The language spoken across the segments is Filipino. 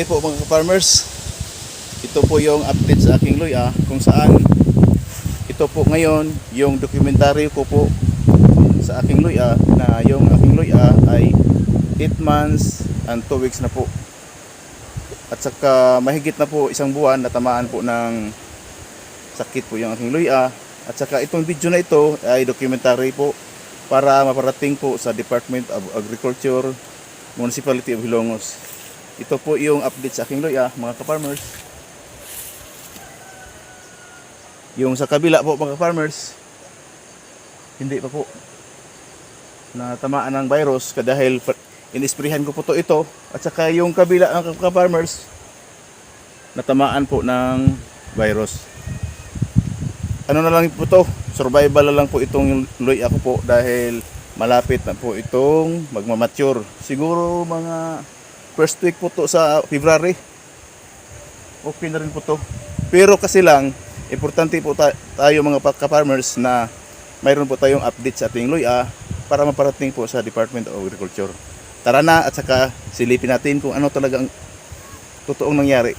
Mabuti po mga farmers. Ito po yung update sa aking luya kung saan ito po ngayon yung documentary ko po sa aking luya na yung aking luya ay 8 months and 2 weeks na po. At saka mahigit na po isang buwan natamaan po ng sakit po yung aking luya. At saka itong video na ito ay documentary po para maparating po sa Department of Agriculture, Municipality of Hilongos. Ito po yung update sa aking luya, mga ka-farmers. Yung sa kabila po, mga farmers, hindi pa po natamaan ng virus ka dahil pa- inisprihan ko po to ito at saka yung kabila ng ka-farmers natamaan po ng virus. Ano na lang po to, survival na lang po itong luya ko po dahil malapit na po itong magmamature. Siguro mga first week po to sa February. Okay na rin po to. Pero kasi lang, importante po ta- tayo mga ka-farmers na mayroon po tayong update sa ating luya para maparating po sa Department of Agriculture. Tara na at saka silipin natin kung ano talagang totoong nangyari.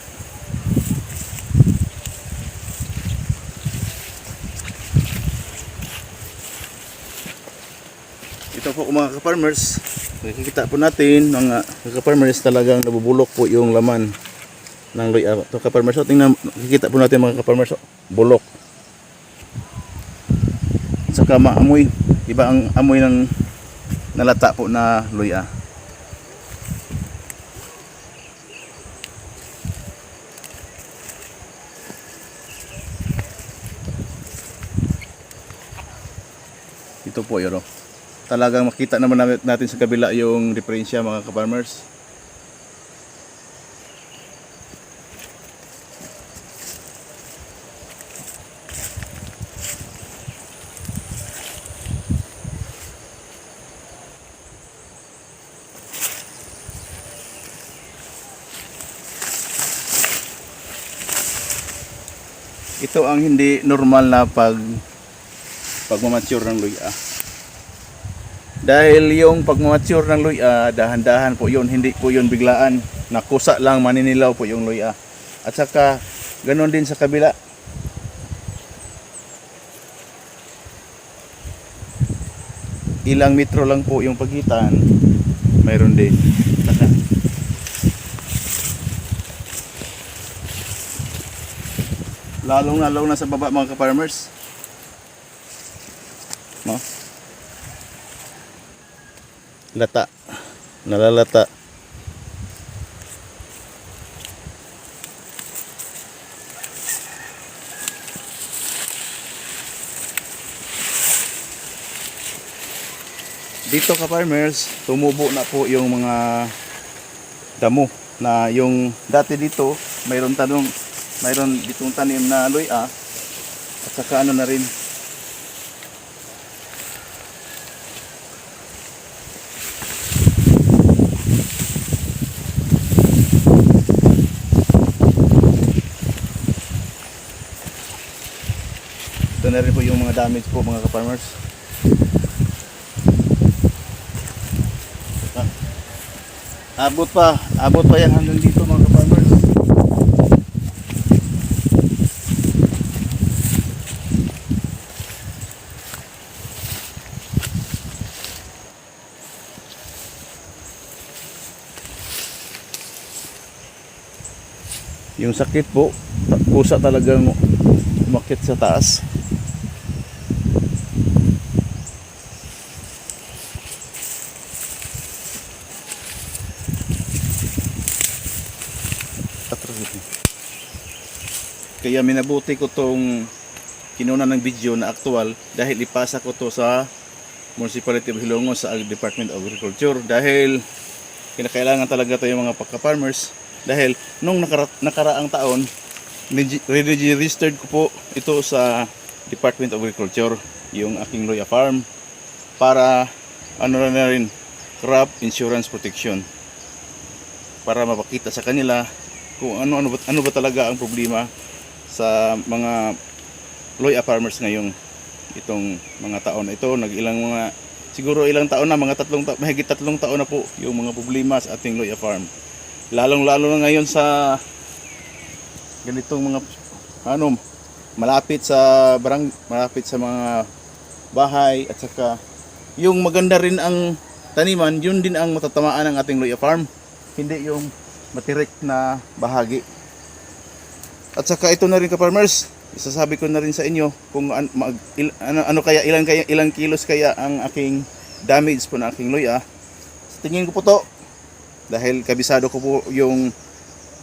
Ito po mga ka-farmers, nakikita po natin mga ka-farmers talagang nabubulok po yung laman ng luya. Ito ka-farmers, so, tingnan, nakikita po natin mga ka-farmers, oh, bulok. At saka maamoy, iba ang amoy ng nalata po na luya. Ito po yun. oh. Talagang makita naman natin sa kabila yung diferensya mga ka-farmers. Ito ang hindi normal na pag pagmamature ng luya. Dahil yung pagmamature ng luya, dahan-dahan po yun, hindi po yun biglaan. Nakusa lang maninilaw po yung luya. At saka, ganun din sa kabila. Ilang metro lang po yung pagitan, mayroon din. Saka, lalong lalo na sa baba mga ka-farmers. Lata. Nalalata. Dito ka farmers, tumubo na po yung mga damo na yung dati dito mayroon tanong mayroon ditong tanim na luya at saka ano na rin na rin po yung mga damage po mga ka-farmers abot pa abot pa yan hanggang dito mga ka-farmers Yung sakit po, kusa talagang umakit sa taas. Kaya minabuti ko tong kinuna ng video na aktual dahil ipasa ko to sa Municipality of Hilongos sa Department of Agriculture. Dahil kinakailangan talaga tayo mga pagka-farmers. Dahil nung nakara- nakaraang taon regi- re-registered ko po ito sa Department of Agriculture yung aking Loya Farm para ano na rin crop insurance protection. Para mapakita sa kanila kung ano ano ba, ano ba talaga ang problema sa mga Loya farmers ngayong itong mga taon na ito. Nagilang mga siguro ilang taon na mga tatlong ta- mahigit tatlong taon na po yung mga problema sa ating Loya farm. Lalong lalo na ngayon sa ganitong mga ano malapit sa barang malapit sa mga bahay at saka yung maganda rin ang taniman yun din ang matatamaan ng ating Loya Farm. Hindi yung matirik na bahagi at saka ito na rin ka farmers isasabi ko na rin sa inyo kung an, mag, il- ano, ano kaya ilang kaya ilang kilos kaya ang aking damage po na aking Loya. Sa tingin ko po to dahil kabisado ko po yung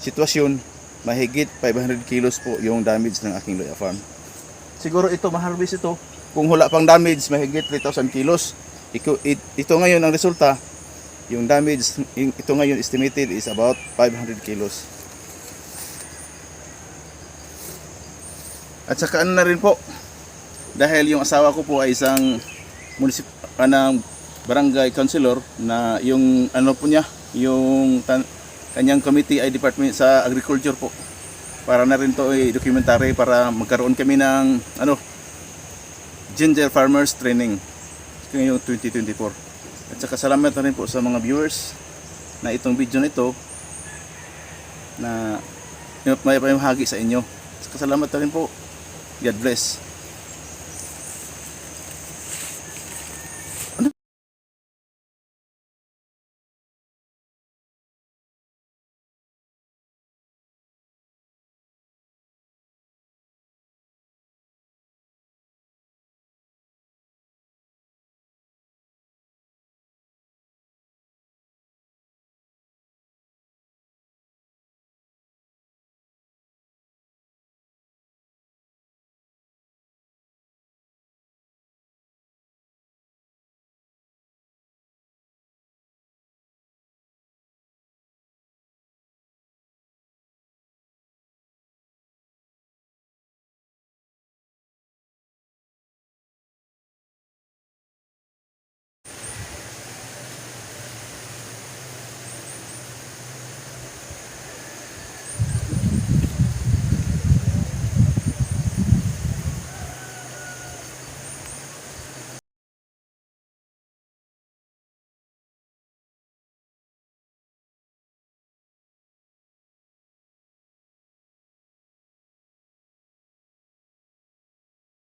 sitwasyon mahigit 500 kilos po yung damage ng aking Loya Farm. Siguro ito maharvest ito kung wala pang damage mahigit 3,000 kilos. Ito, it- ito ngayon ang resulta. Yung damage ito ngayon estimated is about 500 kilos at saka ano na rin po dahil yung asawa ko po ay isang munisip anang barangay councilor na yung ano po niya yung tan- kanyang committee ay department sa agriculture po para na rin to ay documentary para magkaroon kami ng ano ginger farmers training ngayong 2024 at saka salamat na rin po sa mga viewers na itong video na ito na may pamahagi sa inyo. At saka salamat na rin po. God bless.